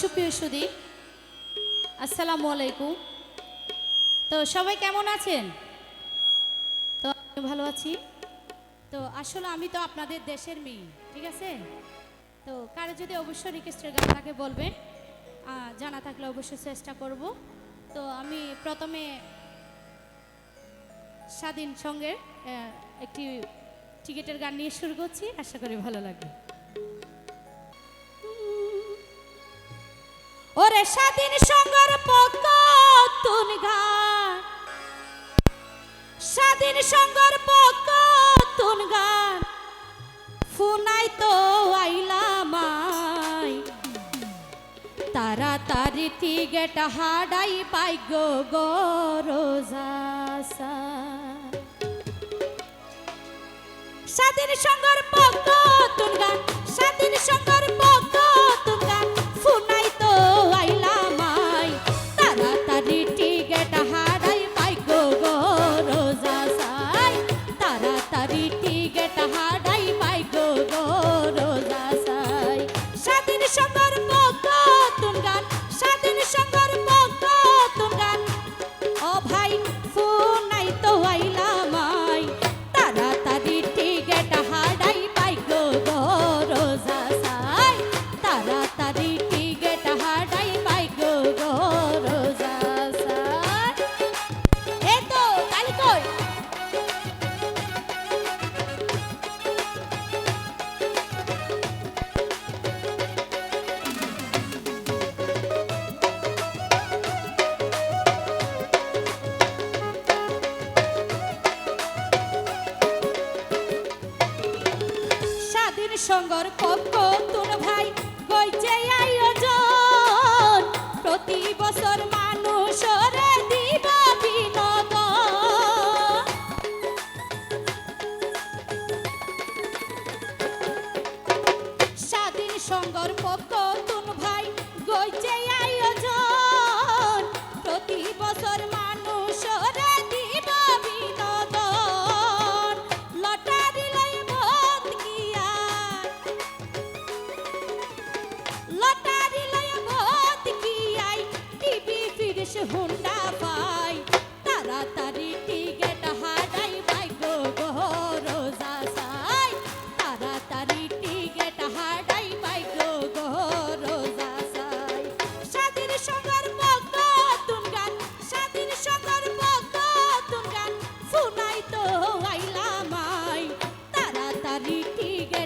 সুপ্রিয় সুদী, আসসালামু আলাইকুম। তো সবাই কেমন আছেন? তো আমি ভালো আছি। তো আসলে আমি তো আপনাদের দেশের মেয়ে, ঠিক আছে? তো কারও যদি অবশ্যই রিকোয়েস্টের গান থাকে বলবেন জানা থাকলে অবশ্যই চেষ্টা করব। তো আমি প্রথমে স্বাধীন সঙ্গের একটি টিকিটের গান নিয়ে শুরু করছি। আশা করি ভালো লাগবে। ওরে স্বাধীন সঙ্গর পকতুন গান। স্বাধীন সঙ্গর পকতুন গান। ফুনাই তো আইলামাই তাড়াতাড়ি টিকেট হাডাই পাই গো গরোজাসা স্বাধীন সঙ্গর পকতুন গান। স্বাধীন সঙ্গর স্বাধীন সঙ্গর তোর ভাই গইছে আয়োজন। প্রতি বছর মানুষ হুন্ডা পাই, তাড়াতাড়ি টিকেট হারাই পাই গো গো, রোজা সাই তাড়াতাড়ি টিকেট হারাই পাই গো গো, রোজা সাই স্বাধীন সঙ্গর পকতুন গান, স্বাধীন সঙ্গর পকতুন গান, শুনাই তো আইলামাই তাড়াতাড়ি টিকেট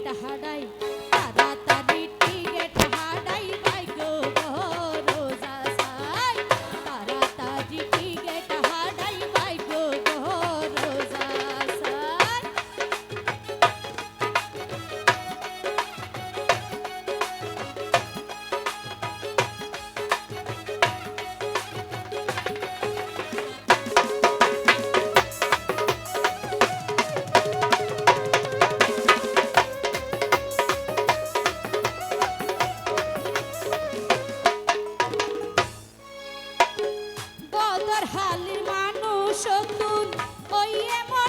এটা হাডাই হালি মানুষ তুন ওই এমন